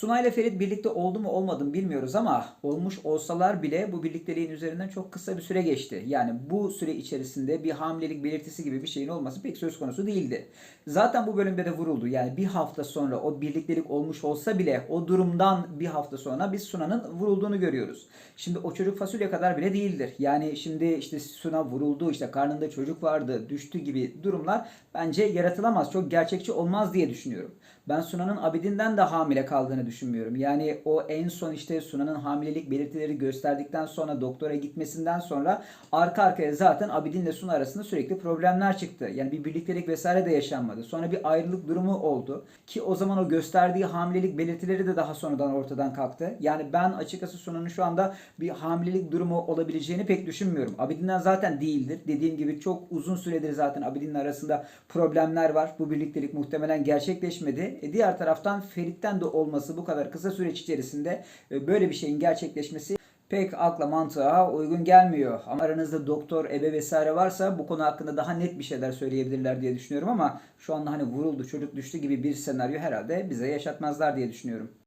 Suna ile Ferit birlikte oldu mu olmadı mı bilmiyoruz ama olmuş olsalar bile bu birlikteliğin üzerinden çok kısa bir süre geçti. Yani bu süre içerisinde bir hamilelik belirtisi gibi bir şeyin olması pek söz konusu değildi. Zaten bu bölümde de vuruldu. Yani bir hafta sonra o birliktelik olmuş olsa bile o durumdan bir hafta sonra biz Suna'nın vurulduğunu görüyoruz. Şimdi o çocuk fasulye kadar bile değildir. Yani şimdi işte Suna vuruldu, işte karnında çocuk vardı, düştü gibi durumlar bence yaratılamaz. Çok gerçekçi olmaz diye düşünüyorum. Ben Suna'nın Abidin'den de hamile kaldığını düşünmüyorum. Yani o en son işte Suna'nın hamilelik belirtileri gösterdikten sonra doktora gitmesinden sonra arka arkaya zaten Abidin'le Suna arasında sürekli problemler çıktı. Yani bir birliktelik vesaire de yaşanmadı. Sonra bir ayrılık durumu oldu. Ki o zaman o gösterdiği hamilelik belirtileri de daha sonradan ortadan kalktı. Yani ben açıkçası Suna'nın şu anda bir hamilelik durumu olabileceğini pek düşünmüyorum. Abidin'den zaten değildir. Dediğim gibi çok uzun süredir zaten Abidin'le arasında problemler var. Bu birliktelik muhtemelen gerçekleşmedi. E diğer taraftan Ferit'ten de olması bu kadar kısa süreç içerisinde e, böyle bir şeyin gerçekleşmesi pek akla mantığa uygun gelmiyor. Ama aranızda doktor, ebe vesaire varsa bu konu hakkında daha net bir şeyler söyleyebilirler diye düşünüyorum ama şu anda hani vuruldu, çocuk düştü gibi bir senaryo herhalde bize yaşatmazlar diye düşünüyorum.